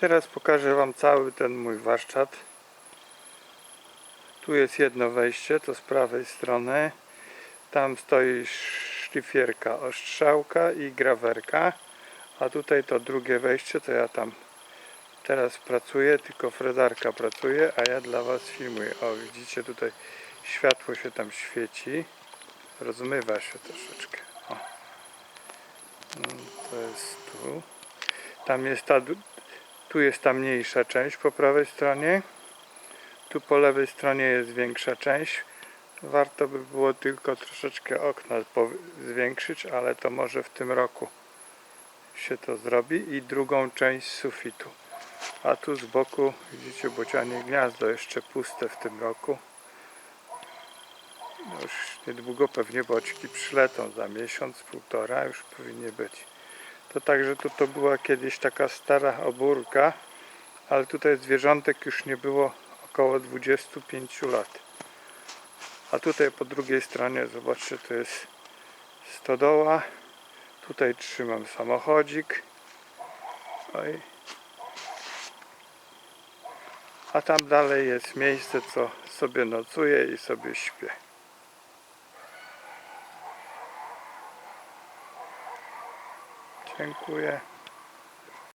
Teraz pokażę Wam cały ten mój warsztat. Tu jest jedno wejście, to z prawej strony. Tam stoi szlifierka, ostrzałka i grawerka. A tutaj to drugie wejście, to ja tam teraz pracuję, tylko fredarka pracuje, a ja dla Was filmuję. O, widzicie tutaj światło się tam świeci. Rozmywa się troszeczkę. O. Mm, To jest tu. Tam jest ta, tu jest ta mniejsza część po prawej stronie. Tu po lewej stronie jest większa część. Warto by było tylko troszeczkę okna zwiększyć, ale to może w tym roku się to zrobi. I drugą część sufitu. A tu z boku widzicie bocianie gniazdo jeszcze puste w tym roku. No Już niedługo pewnie boczki przylecą, za miesiąc, półtora już powinny być. To także tu to była kiedyś taka stara obórka, ale tutaj zwierzątek już nie było około 25 lat. A tutaj po drugiej stronie, zobaczcie, to jest stodoła. Tutaj trzymam samochodzik. Oj. A tam dalej jest miejsce, co sobie nocuję i sobie śpię. Dziękuję.